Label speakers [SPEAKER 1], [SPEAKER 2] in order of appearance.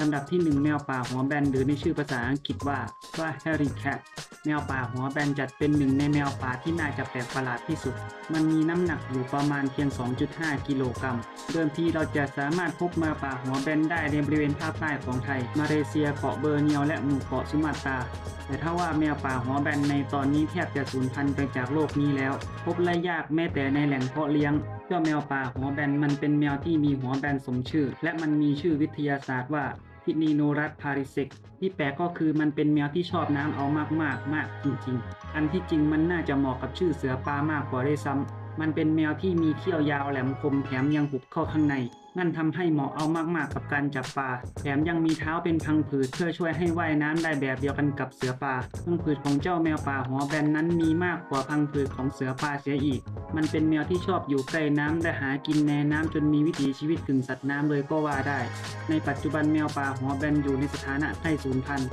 [SPEAKER 1] ลำดับที่หนึ่งแมวป่าหัวแบนหรือในชื่อภาษาอังกฤษว่าว่า Harry Cat แมวป่าหัวแบนจัดเป็นหนึ่งในแมวป่าที่น่าจะแปลกประหลาดที่สุด มันมีน้ำหนักอยู่ประมาณเพียง 2.5 กิโลกรัม เดิมทีเราจะสามารถพบแมวป่าหัวแบนได้ในบริเวณภาคใต้ของไทย มาเลเซีย เกาะเบอร์เนียว และหมู่เกาะสุมาตราแต่ถ้าว่าแมวป่าหัวแบนในตอนนี้แทบจะสูญพันธุ์ไปจากโลกนี้แล้ว พบและยากแม้แต่ในแหล่งเพาะเลี้ยงเจ้าแมวป่าหัวแบนมันเป็นแมวที่มีหัวแบนสมชื่อ และมันมีชื่อวิทยาศาสตร์ว่า พินีโนรัสพาริเซกที่แปลก็คือมันเป็นแมวที่ชอบน้ำเอามากๆมากจริงๆ อันที่จริงมันน่าจะเหมาะกับชื่อเสือปลามากกว่าได้ซ้ำมันเป็นแมวที่มีเขี้ยวยาวแหลมคมแถมยังหุบเข้าข้างใน นั่นทำให้เหมาะเอามากๆกับการจับปลา แถมยังมีเท้าเป็นพังผืดเพื่อช่วยให้ว่ายน้ำได้แบบเดียวกันกับเสือป่าพังผืดของเจ้าแมวป่าหัวแบนนั้นมีมากกว่าพังผืดของเสือป่าเสียอีก มันเป็นแมวที่ชอบอยู่ใกล้น้ำและหากินในน้ำจนมีวิถีชีวิตกึ่งสัตว์น้ำเลยก็ว่าได้ ในปัจจุบันแมวป่าหัวแบนอยู่ในสถานะใกล้สูญพันธุ์